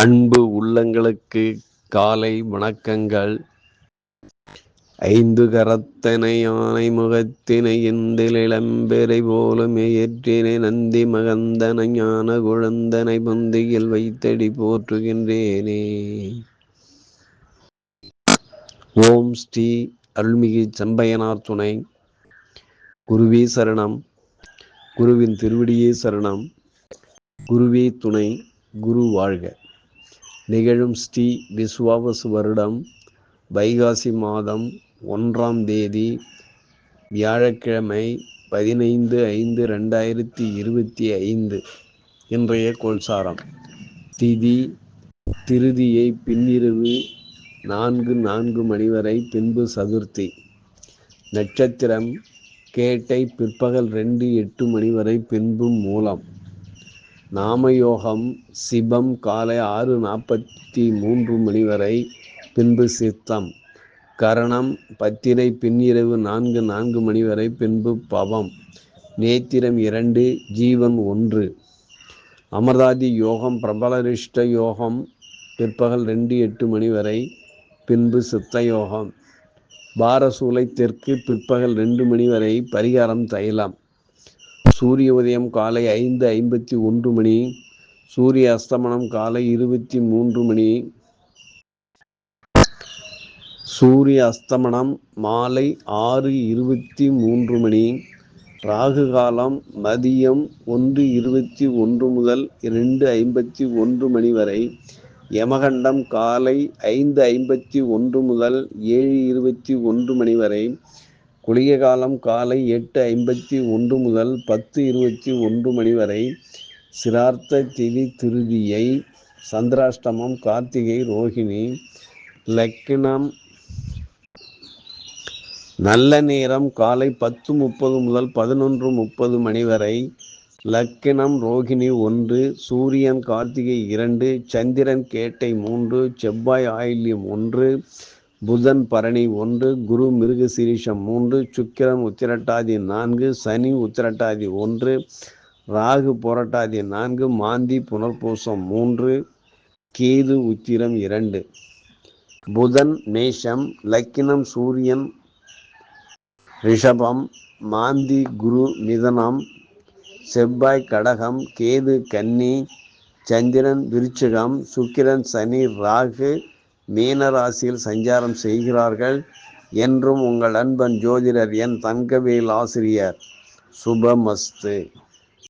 அன்பு உள்ளங்களுக்கு காலை வணக்கங்கள். ஐந்து கரத்தனை யானை முகத்தினை எந்தில் இளம்பெறை போலும் ஏற்றினை நந்தி மகந்தனை ஞான குழந்தனை பொந்தியில் வைத்தடி போற்றுகின்றேனே. ஓம் ஸ்ரீ அருள்மிகு செம்பையனார் துணை. குருவே சரணம். குருவின் திருவடியே சரணம். குருவே துணை. குரு வாழ்க. நிகழும் ஸ்ரீ விஸ்வாவசு வருடம் வைகாசி மாதம் ஒன்றாம் தேதி வியாழக்கிழமை பதினைந்து ஐந்து ரெண்டாயிரத்தி இருபத்தி ஐந்து இன்றைய கோல்சாரம் திதி திருதியை பின்னிரவு நான்கு நான்கு மணி வரை பின்பு சதுர்த்தி. நட்சத்திரம் கேட்டை பிற்பகல் ரெண்டு எட்டு மணி வரை பின்பும் மூலம். நாமயோகம் சிபம் காலை ஆறு நாற்பத்தி மூன்று மணி வரை பின்பு சித்தம். கரணம் பத்திரை பின்னிரவு நான்கு நான்கு மணி வரை பின்பு பவம். நேத்திரம் இரண்டு ஜீவன் ஒன்று. அமர்தாதி யோகம் பிரபலரிஷ்ட யோகம் பிற்பகல் ரெண்டு எட்டு மணி வரை பின்பு சித்த யோகம். பாரசூலை தெற்கு பிற்பகல் ரெண்டு மணி வரை பரிகாரம் தைலம். சூரிய உதயம் காலை ஐந்து ஐம்பத்தி ஒன்று மணி சூரிய அஸ்தமனம் காலை இருபத்தி மூன்று மணி. சூரிய அஸ்தமனம் மாலை ஆறு இருபத்தி மூன்று மணி ராகு காலம் மதியம் ஒன்று இருபத்தி ஒன்று முதல் இரண்டு ஐம்பத்தி ஒன்று மணி வரை யமகண்டம் காலை ஐந்து ஐம்பத்தி ஒன்று முதல் ஏழு இருபத்தி ஒன்று மணி வரை குளிய காலம் காலை எட்டு ஐம்பத்தி ஒன்று முதல் பத்து இருபத்தி ஒன்று மணி வரை சிரார்த்த திதி திருதியை சந்திராஷ்டமம் கார்த்திகை ரோஹிணி லக்கினம் நல்ல நேரம் காலை பத்து முப்பது முதல் பதினொன்று முப்பது மணி வரை லக்கினம் ரோகிணி ஒன்று சூரியன் கார்த்திகை இரண்டு சந்திரன் கேட்டை மூன்று செவ்வாய் ஆயில்யம் ஒன்று புதன் பரணி ஒன்று குரு மிருக சிரீஷம் மூன்று சுக்கிரன் உத்திரட்டாதி நான்கு சனி உத்திரட்டாதி ஒன்று ராகு புரட்டாதி நான்கு மாந்தி புனர்பூசம் மூன்று கேது உத்திரம் இரண்டு. புதன் மேஷம் லக்கினம் சூரியன் ரிஷபம் மாந்தி குரு மிதனம் செவ்வாய் கடகம் கேது கன்னி சந்திரன் விருச்சிகம் சுக்கிரன் சனி ராகு மீனராசியில் சஞ்சாரம் செய்கிறார்கள் என்றும் உங்கள் அன்பன் ஜோதிடர் என் தங்கவேல் ஆசிரியர். சுபமஸ்து.